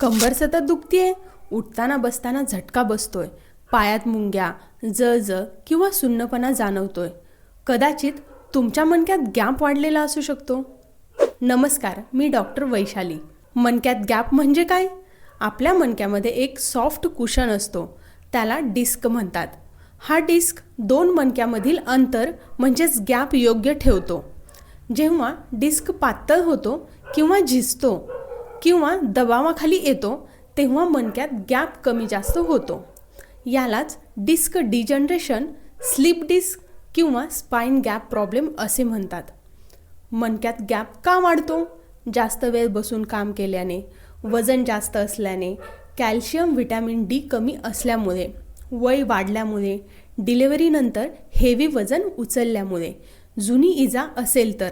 कंबर सतत दुखतीये. उठताना बसताना झटका बसतोय. पायात मुंग्या जळजळ किंवा सुन्नपणा जाणवतोय. कदाचित तुमच्या मणक्यात गॅप वाढलेला असू शकतो. नमस्कार मी डॉक्टर वैशाली. मणक्यात गॅप म्हणजे काय? आपल्या मणक्यामध्ये एक सॉफ्ट कुशन असतो. त्याला डिस्क म्हणतात. हा डिस्क दोन मणक्यामधील अंतर म्हणजेच गॅप योग्य ठेवतो. जेव्हा डिस्क पातळ होतो किंवा झिजतो किंवा दबावाखाली येतो तेव्हा मणक्यात गॅप कमी जास्त होतो. यालाच डिस्क डिजनरेशन स्लीप डिस्क किंवा स्पाईन गॅप प्रॉब्लेम असे म्हणतात. मणक्यात गॅप का वाढतो? जास्त वेळ बसून काम केल्याने वजन जास्त असल्याने कॅल्शियम व्हिटॅमिन डी कमी असल्यामुळे वय वाढल्यामुळे डिलेवरीनंतर हेवी वजन उचलल्यामुळे जुनी इजा असेल तर.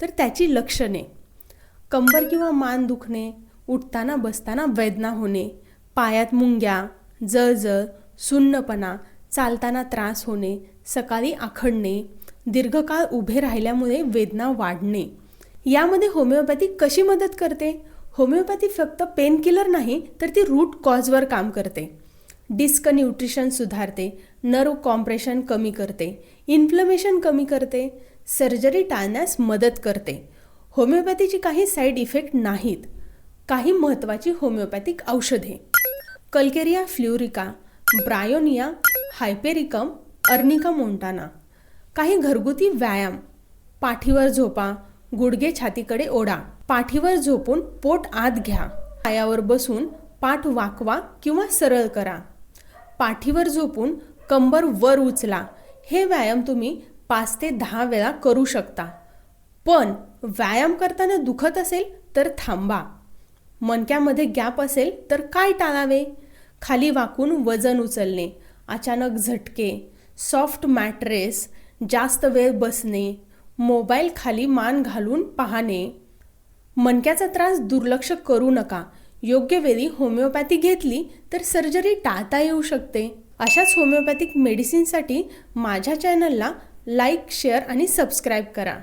तर त्याची लक्षणे. कंबर किंवा मान दुखणे उठताना बसताना वेदना होणे पायात मुंग्या जळजळ सुन्नपणा चालताना त्रास होणे सकाळी आखडणे दीर्घकाळ उभे राहिल्यामुळे वेदना वाढणे. यामध्ये होमिओपॅथी कशी मदत करते? होमिओपॅथी फक्त पेनकिलर नाही तर ती रूट कॉजवर काम करते. डिस्क न्यूट्रिशन सुधारते नर्व कॉम्प्रेशन कमी करते इन्फ्लमेशन कमी करते सर्जरी टाळण्यास मदत करते. होमिओपॅथीची काही साईड इफेक्ट नाहीत. काही महत्त्वाची होमिओपॅथिक औषधे. Calcarea fluorica bryonia hypericum arnica montana. काही घरगुती व्यायाम. पाठीवर झोपा गुडघे छातीकडे ओढा. पाठीवर झोपून पोट आत घ्या. पायावर बसून पाठ वाकवा किंवा सरळ करा. पाठीवर झोपून कंबर वर उचला. हे व्यायाम तुम्ही पाच ते दहा वेळा करू शकता. पण व्यायाम करताना दुखत असेल तर थांबा. मणक्यामध्ये गॅप असेल तर काय टाळावे? खाली वाकून वजन उचलणे अचानक झटके सॉफ्ट मॅट्रेस जास्त वेळ बसणे मोबाईल खाली मान घालून पाहणे. मणक्याचा त्रास दुर्लक्ष करू नका. योग्य वेळी होमिओपॅथी घेतली तर सर्जरी टाळता येऊ शकते. अशाच होमिओपॅथिक मेडिसिनसाठी माझ्या चॅनलला लाईक शेअर आणि सबस्क्राईब करा.